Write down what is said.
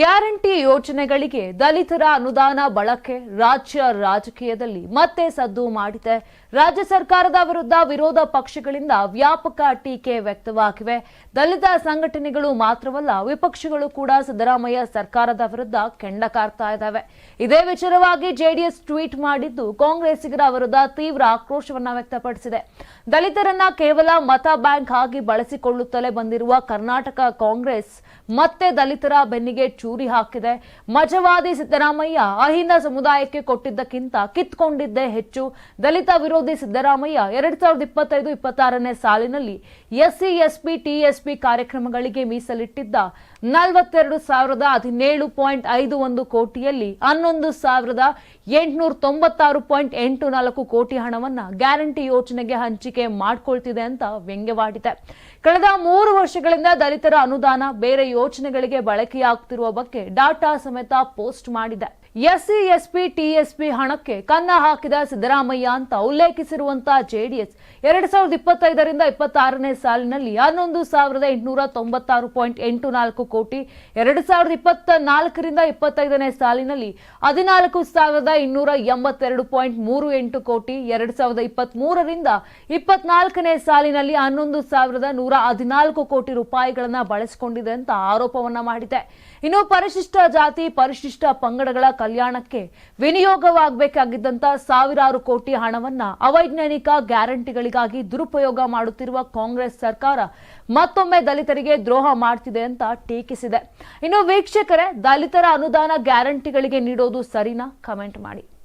Guarantee ಯೋಜನೆಗಳಿಗೆ ದಲಿತರ ಅನುದಾನ ಬಳಕೆ ರಾಜ್ಯ ರಾಜಕೀಯದಲ್ಲಿ ಮತ್ತೆ ಸದ್ದು ಮಾಡಿದೆ. ರಾಜ್ಯ ಸರ್ಕಾರದ ವಿರುದ್ಧ ವಿರೋಧ ಪಕ್ಷಗಳಿಂದ ವ್ಯಾಪಕ ಟೀಕೆ ವ್ಯಕ್ತವಾಗಿವೆ. ದಲಿತ ಸಂಘಟನೆಗಳು ಮಾತ್ರವಲ್ಲ, ವಿಪಕ್ಷಗಳು ಕೂಡ ಸಿದ್ದರಾಮಯ್ಯ ಸರ್ಕಾರದ ವಿರುದ್ಧ ಕೆಂಡ ಕಾರ್ತಾ ಇದ್ದಾವೆ. ಇದೇ ವಿಚಾರವಾಗಿ ಜೆಡಿಎಸ್ ಟ್ವೀಟ್ ಮಾಡಿದ್ದು ಕಾಂಗ್ರೆಸ್ಸಿಗರ ವಿರುದ್ಧ ತೀವ್ರ ಆಕ್ರೋಶವನ್ನ ವ್ಯಕ್ತಪಡಿಸಿದೆ. ದಲಿತರನ್ನ ಕೇವಲ ಮತ ಬ್ಯಾಂಕ್ ಆಗಿ ಬಳಸಿಕೊಳ್ಳುತ್ತಲೇ ಬಂದಿರುವ ಕರ್ನಾಟಕ ಕಾಂಗ್ರೆಸ್ ಮತ್ತೆ ದಲಿತರ ಬೆನ್ನಿಗೆ ಚೂರಿ ಹಾಕಿದೆ. ಮಜವಾದಿ ಸಿದ್ದರಾಮಯ್ಯ ಅಹಿಂದ ಸಮುದಾಯಕ್ಕೆ ಕೊಟ್ಟಿದ್ದಕ್ಕಿಂತ ಕಿತ್ಕೊಂಡಿದ್ದೇ ಹೆಚ್ಚು. ದಲಿತ ವಿರೋಧಿ ಸಿದ್ದರಾಮಯ್ಯ ಎರಡ್ ಸಾವಿರದ ಇಪ್ಪತ್ತೈದು, ಇಪ್ಪತ್ತಾರನೇ ಸಾಲಿನಲ್ಲಿ ಎಸ್ಸಿ, ಎಸ್ಪಿ, ಟಿಎಸ್ಪಿ ಕಾರ್ಯಕ್ರಮಗಳಿಗೆ ಮೀಸಲಿಟ್ಟಿದ್ದ ನಲವತ್ತೆರಡು ಸಾವಿರದ ಹದಿನೇಳು ಪಾಯಿಂಟ್ ಐದು ಒಂದು ಕೋಟಿಯಲ್ಲಿ ಹನ್ನೊಂದು ಸಾವಿರದ ಎಂಟುನೂರ ತೊಂಬತ್ತಾರು ಪಾಯಿಂಟ್ ಎಂಟು ನಾಲ್ಕು ಕೋಟಿ ಹಣವನ್ನ ಗ್ಯಾರಂಟಿ ಯೋಜನೆಗೆ ಹಂಚಿಕೆ ಮಾಡಿಕೊಳ್ತಿದೆ ಅಂತ ವ್ಯಂಗ್ಯವಾಡಿದೆ. ಕಳೆದ ಮೂರು ವರ್ಷಗಳಿಂದ ದಲಿತರ ಅನುದಾನ ಬೇರೆ ಯೋಜನೆಗಳಿಗೆ ಬಳಕೆಯಾಗುತ್ತಿರುವ ಬಗ್ಗೆ ಡಾಟಾ ಸಮೇತ ಪೋಸ್ಟ್ ಮಾಡಿದೆ. ಎಸ್ಸಿ, ಎಸ್ಪಿ, ಟಿಎಸ್ಪಿ ಹಣಕ್ಕೆ ಕನ್ನ ಹಾಕಿದ ಸಿದ್ದರಾಮಯ್ಯ ಅಂತ ಉಲ್ಲೇಖಿಸಿರುವಂತಹ ಜೆಡಿಎಸ್ ಎರಡ್ ಸಾವಿರದ ಇಪ್ಪತ್ತೈದರಿಂದ ಇಪ್ಪತ್ತಾರನೇ ಸಾಲಿನಲ್ಲಿ ಹನ್ನೊಂದು ಸಾವಿರದ ಎಂಟುನೂರ ತೊಂಬತ್ತಾರು ಪಾಯಿಂಟ್ ಎಂಟು ನಾಲ್ಕು ಕೋಟಿ, ಎರಡ್ ಸಾವಿರದ ಇಪ್ಪತ್ತ ನಾಲ್ಕರಿಂದ ಇಪ್ಪತ್ತೈದನೇ ಸಾಲಿನಲ್ಲಿ ಹದಿನಾಲ್ಕು ಸಾವಿರದ ಇನ್ನೂರ ಎಂಬತ್ತೆರಡು ಪಾಯಿಂಟ್ ಮೂರು ಎಂಟು ಕೋಟಿ, ಎರಡ್ ಸಾವಿರದ ಇಪ್ಪತ್ತ್ ಮೂರರಿಂದ ಇಪ್ಪತ್ನಾಲ್ಕನೇ ಸಾಲಿನಲ್ಲಿ ಹನ್ನೊಂದು ಸಾವಿರದ ನೂರ ಹದಿನಾಲ್ಕು ಕೋಟಿ ರೂಪಾಯಿಗಳನ್ನ ಬಳಸಿಕೊಂಡಿದೆ ಅಂತ ಆರೋಪವನ್ನ ಮಾಡಿದೆ. ಇನ್ನು ಪರಿಶಿಷ್ಟ ಜಾತಿ, ಪರಿಶಿಷ್ಟ ಪಂಗಡಗಳ ಕಲ್ಯಾಣಕ್ಕೆ ವಿನಿಯೋಗವಾಗಬೇಕಾಗಿದ್ದಂತ ಸಾವಿರಾರು ಕೋಟಿ ಹಣವನ್ನ ಅವೈಜ್ಞಾನಿಕ ಗ್ಯಾರಂಟಿಗಳಿಗಾಗಿ ದುರುಪಯೋಗ ಮಾಡುತ್ತಿರುವ ಕಾಂಗ್ರೆಸ್ ಸರ್ಕಾರ ಮತ್ತೊಮ್ಮೆ ದಲಿತರಿಗೆ ದ್ರೋಹ ಮಾಡ್ತಿದೆ ಅಂತ ಟೀಕಿಸಿದೆ. ಇನ್ನು ವೀಕ್ಷಕರೇ, ದಲಿತರ ಅನುದಾನ ಗ್ಯಾರಂಟಿಗಳಿಗೆ ನೀಡೋದು ಸರಿನಾ? ಕಮೆಂಟ್ ಮಾಡಿ.